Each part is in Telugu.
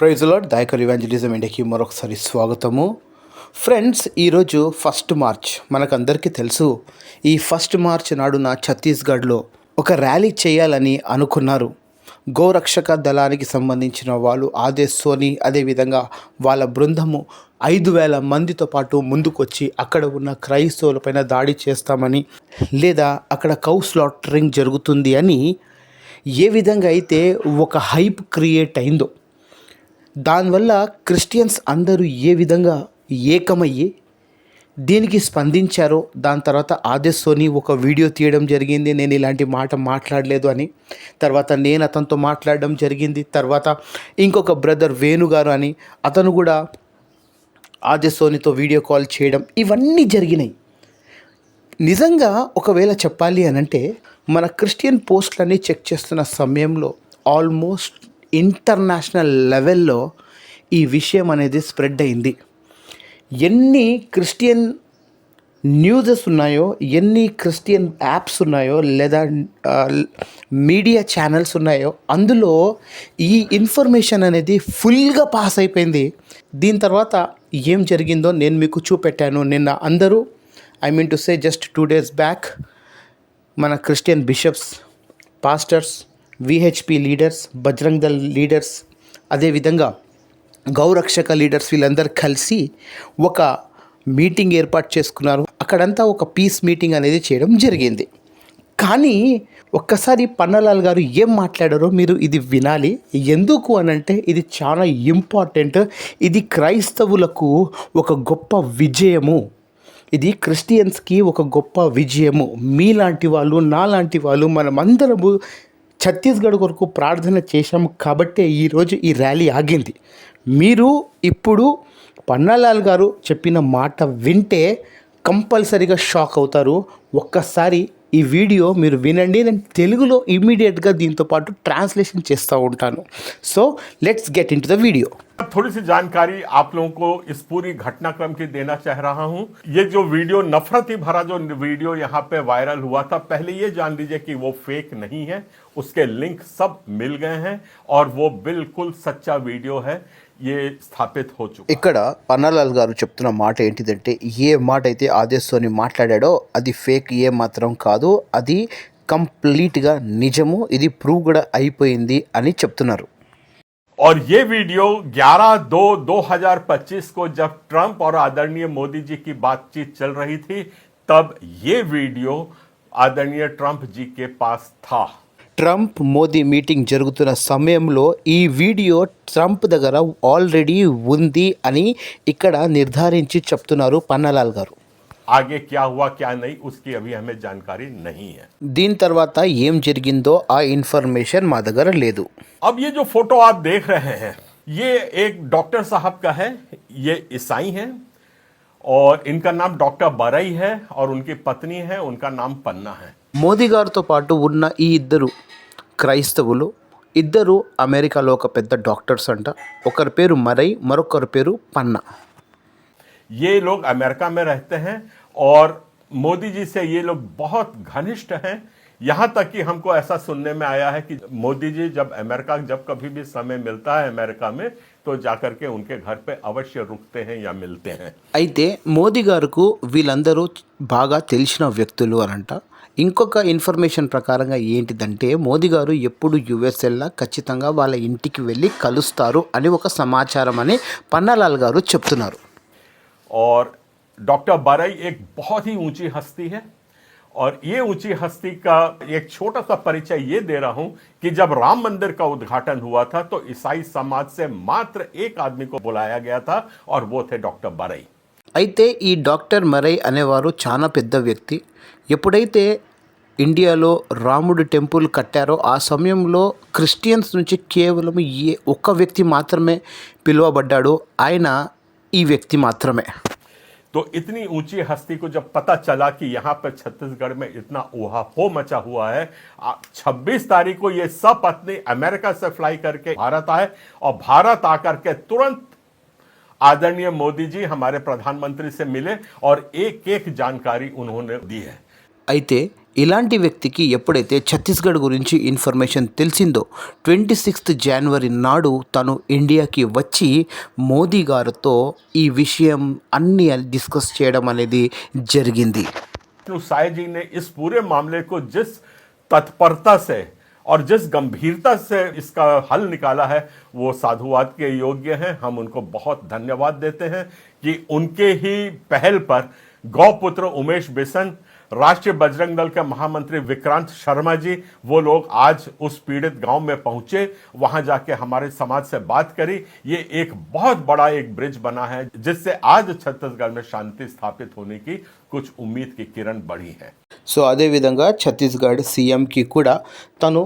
ప్రైజ్ లాడ్ దాయకర్ ఇవాంజలిజం ఇండియాకి మరొకసారి స్వాగతము. ఫ్రెండ్స్ ఈరోజు ఫస్ట్ మార్చ్ మనకందరికీ తెలుసు ఈ ఫస్ట్ మార్చ్ నాడున ఛత్తీస్గఢ్లో ఒక ర్యాలీ చేయాలని అనుకున్నారు. గోరక్షక దళానికి సంబంధించిన వాళ్ళు ఆదేశ్ సోని అదేవిధంగా వాళ్ళ బృందము ఐదు వేల మందితో పాటు ముందుకొచ్చి అక్కడ ఉన్న క్రైస్తవులపైన దాడి చేస్తామని లేదా అక్కడ కౌ స్లాటరింగ్ జరుగుతుంది అని ఏ విధంగా అయితే ఒక హైప్ క్రియేట్ అయిందో దానివల్ల క్రిస్టియన్స్ అందరూ ఏ విధంగా ఏకమయ్యి దీనికి స్పందించారో దాని తర్వాత ఆదేశ్తోని ఒక వీడియో తీయడం జరిగింది నేను ఇలాంటి మాట మాట్లాడలేదు అని. తర్వాత నేను అతనితో మాట్లాడడం జరిగింది తర్వాత ఇంకొక బ్రదర్ వేణు గారు అని. అతను కూడా ఆదేశోనితో వీడియో కాల్ చేయడం ఇవన్నీ జరిగినాయి. నిజంగా ఒకవేళ చెప్పాలి అని అంటే మన క్రిస్టియన్ పోస్టులన్నీ చెక్ చేస్తున్న సమయంలో ఆల్మోస్ట్ ఇంటర్నేషనల్ లెవెల్లో ఈ విషయం అనేది స్ప్రెడ్ అయింది. ఎన్ని క్రిస్టియన్ న్యూజెస్ ఉన్నాయో ఎన్ని క్రిస్టియన్ యాప్స్ ఉన్నాయో లేదా మీడియా ఛానల్స్ ఉన్నాయో అందులో ఈ ఇన్ఫర్మేషన్ అనేది ఫుల్గా పాస్ అయిపోయింది. దీని తర్వాత ఏం జరిగిందో నేను మీకు చూపెట్టాను. నిన్న అందరూ I mean to say just two days back మన Christian bishops pastors VHP leaders Bajrang Dal leaders అదేవిధంగా గౌరక్షక లీడర్స్ వీళ్ళందరూ కలిసి ఒక మీటింగ్ ఏర్పాటు చేసుకున్నారు. అక్కడంతా ఒక పీస్ మీటింగ్ అనేది చేయడం జరిగింది. కానీ ఒక్కసారి పన్నలాల్ గారు ఏం మాట్లాడారో మీరు ఇది వినాలి. ఎందుకు అనంటే ఇది చాలా ఇంపార్టెంట్ ఇది క్రైస్తవులకు ఒక గొప్ప విజయము. ఇది క్రిస్టియన్స్కి ఒక గొప్ప విజయము. మీలాంటి వాళ్ళు నాలాంటి వాళ్ళు మనమందరము ఛత్తీస్గఢ్ కొరకు ప్రార్థన చేశాము కాబట్టే ఈరోజు ఈ ర్యాలీ ఆగింది. మీరు ఇప్పుడు పన్నాలాల్ గారు చెప్పిన మాట వింటే కంపల్సరీగా షాక్ అవుతారు. ఒక్కసారి ఈ వీడియో మీరు వినండి నేను తెలుగులో ఇమీడియట్గా దీంతో పాటు ట్రాన్స్లేషన్ చేస్తూ ఉంటాను. So let's get into the video. थोड़ी सी जानकारी आप लोगों को इस पूरी घटनाक्रम की देना चाह रहा हूं ये जो वीडियो नफरती भरा जो वीडियो यहाँ पे वायरल हुआ था पहले ये जान लीजिए कि वो फेक नहीं है उसके लिंक सब मिल गए हैं और वो बिल्कुल सच्चा वीडियो है ये स्थापित हो चुका ఇక్కడ పన్నాలాల్ గారు చెప్తున్న మాట ఏంటిదంటే ఏ మాట అయితే ఆదేశోని మాట్లాడాడో అది ఫేక్ ఏ మాత్రం కాదు అది కంప్లీట్గా నిజము ఇది ప్రూవ్ కూడా అయిపోయింది అని చెప్తున్నారు और ये वीडियो 11 दो 2025 को जब ट्रंप और आदरणीय मोदी जी की बातचीत चल रही थी तब ये वीडियो आदरणीय ट्रंप जी के पास था ట్రంప్ మోదీ మీటింగ్ జరుగుతున్న సమయంలో ఈ వీడియో ట్రంప్ దగ్గర ఆల్రెడీ ఉంది అని ఇక్కడ నిర్ధారించి చెప్తున్నారు పన్నలాల్ గారు आगे क्या हुआ क्या नहीं उसकी अभी हमें जानकारी नहीं है దీని తర్వాత ఏం జరిగిందో ఆ ఇన్ఫర్మేషన్ మా దగ్గర లేదు अब ये जो फोटो आप देख रहे हैं ये एक डॉक्टर साहब का है ये ईसाई हैं और इनका नाम डॉक्टर बरई है और उनकी पत्नी है उनका नाम पन्ना है మోదీ గారితో పాటు ఉన్న ఈ ఇద్దరు క్రైస్తవులు ఇద్దరు అమెరికాలో ఒక పెద్ద డాక్టర్స్ అంట ఒకరి పేరు మరై మరొకరి పేరు పన్నా ये लोग अमेरिका में रहते हैं और मोदी जी से ये लोग बहुत घनिष्ठ हैं यहां तक कि हमको ऐसा सुनने में आया है कि मोदी जी जब अमेरिका जब कभी भी समय मिलता है अमेरिका में तो जाकर के उनके घर पे अवश्य रुकते हैं या मिलते हैं అయితే మోదీ గారుకు వీళ్ళందరూ బాగా తెలిసిన వ్యక్తులు అనంట ఇంకొక ఇన్ఫర్మేషన్ ప్రకారంగా ఏంటిదంటే మోదీ గారు ఎప్పుడు యుఎస్ వెళ్ళా ఖచ్చితంగా వాళ్ళ ఇంటికి వెళ్ళి కలుస్తారు అని ఒక సమాచారం అని పన్నాలాల్ గారు చెప్తున్నారు और डॉक्टर बरई एक बहुत ही ऊंची हस्ती है और ये ऊंची हस्ती का एक छोटा सा परिचय ये दे रहा हूं कि जब राम मंदिर का उद्घाटन हुआ था तो ईसाई समाज से मात्र एक आदमी को बुलाया गया था और वो थे डॉक्टर बरई అయితే ఈ డాక్టర్ మరై అనేవారు చాలా పెద్ద వ్యక్తి ఎప్పుడైతే ఇండియాలో రాముడి టెంపుల్ కట్టారో ఆ సమయంలో క్రిస్టియన్స్ నుంచి కేవలం ఏ ఒక్క వ్యక్తి మాత్రమే పిలువబడ్డాడు ఆయన ఈ వ్యక్తి మాత్రమే तो इतनी ऊंची हस्ती को जब पता चला कि यहां पर छत्तीसगढ़ में इतना ऊहापोह मचा हुआ है छब्बीस तारीख को ये सब पत्नी अमेरिका से फ्लाई करके भारत आए और भारत आकर के तुरंत आदरणीय मोदी जी हमारे प्रधानमंत्री से मिले और एक एक जानकारी उन्होंने दी है అయితే ఇలాంటి వ్యక్తికి ఎప్పుడైతే ఛత్తీస్గఢ్ గురించి ఇన్ఫర్మేషన్ తెలిసిందో ట్వంటీ సిక్స్త్ జనవరి నాడు తను ఇండియాకి వచ్చి మోదీ గారితో ఈ విషయం అన్ని డిస్కస్ చేయడం అనేది జరిగింది विष्णु साय जी ने इस पूरे मामले को जिस तत्परता से और जिस गंभीरता से इसका हल निकाला है वो साधुवाद के योग्य हैं हम उनको बहुत धन्यवाद देते हैं कि उनके ही पहल पर गौपुत्र उमेश बिसन राष्ट्रीय बजरंग दल के महामंत्री विक्रांत शर्मा जी वो लोग आज उस पीड़ित गांव में पहुंचे वहां जाके हमारे समाज से बात करी ये एक बहुत बड़ा एक ब्रिज बना है जिससे आज छत्तीसगढ़ में शांति स्थापित होने की कुछ उम्मीद की किरण बढ़ी है సో అదేవిధంగా ఛత్తీస్గఢ్ సీఎంకి కూడా తను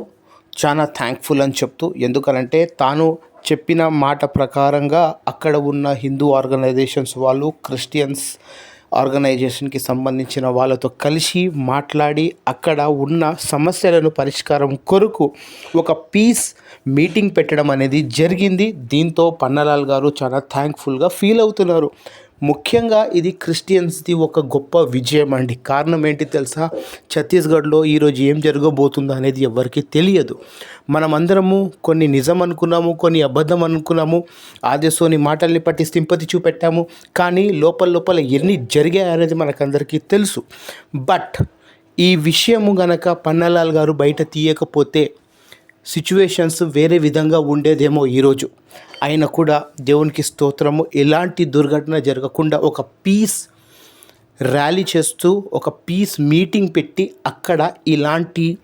చాలా థ్యాంక్ఫుల్ అని చెప్తూ ఎందుకనంటే తాను చెప్పిన మాట ప్రకారంగా అక్కడ ఉన్న హిందూ ఆర్గనైజేషన్స్ వాళ్ళు క్రిస్టియన్స్ ఆర్గనైజేషన్కి సంబంధించిన వాళ్ళతో కలిసి మాట్లాడి అక్కడ ఉన్న సమస్యలను పరిష్కారం కొరకు ఒక పీస్ మీటింగ్ పెట్టడం అనేది జరిగింది. దీంతో పన్నలాల్ గారు చాలా థ్యాంక్ఫుల్గా ఫీల్ అవుతున్నారు. ముఖ్యంగా ఇది క్రిస్టియన్స్ది ఒక గొప్ప విజయం అండి. కారణం ఏంటి తెలుసా? ఛత్తీస్గఢ్లో ఈరోజు ఏం జరగబోతుందో అనేది ఎవరికి తెలియదు. మనమందరము కొన్ని నిజం అనుకున్నాము కొన్ని అబద్ధం అనుకున్నాము ఆదేశోని మాటల్ని పట్టి సింపతి చూపెట్టాము కానీ లోపల లోపల ఎన్ని జరిగాయి అనేది మనకందరికీ తెలుసు. బట్ ఈ విషయము గనక పన్నలాల్ గారు బయట తీయకపోతే సిచ్యువేషన్స్ వేరే విధంగా ఉండేదేమో ఈరోజు. అయినా కూడా దేవునికి స్తోత్రము. ఎలాంటి దుర్ఘటన జరగకుండా ఒక పీస్ ర్యాలీ చేస్తూ ఒక పీస్ మీటింగ్ పెట్టి అక్కడ ఇలాంటి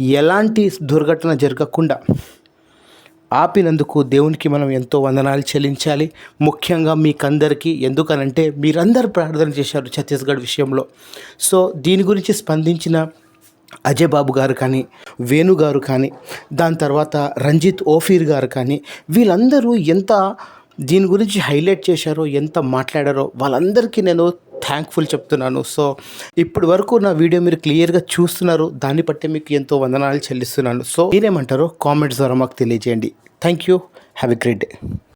ఎలాంటి దుర్ఘటన జరగకుండా ఆపినందుకు దేవునికి మనం ఎంతో వందనాలు చెల్లించాలి. ముఖ్యంగా మీకందరికీ ఎందుకనంటే మీరందరూ ప్రార్థన చేశారు ఛత్తీస్గఢ్ విషయంలో. సో దీని గురించి స్పందించిన అజయ్ బాబు గారు కానీ వేణు గారు కానీ దాని తర్వాత రంజిత్ ఓఫీర్ గారు కానీ వీళ్ళందరూ ఎంత దీని గురించి హైలైట్ చేశారో ఎంత మాట్లాడారో వాళ్ళందరికీ నేను థ్యాంక్ఫుల్ చెప్తున్నాను. సో ఇప్పటి వరకు నా వీడియో మీరు క్లియర్గా చూస్తున్నారు. దాన్ని బట్టి మీకు ఎంతో వందనాలు చెల్లిస్తున్నాను. సో మీరేమంటారో కామెంట్స్ ద్వారా మాకు తెలియజేయండి. Thank you have a great day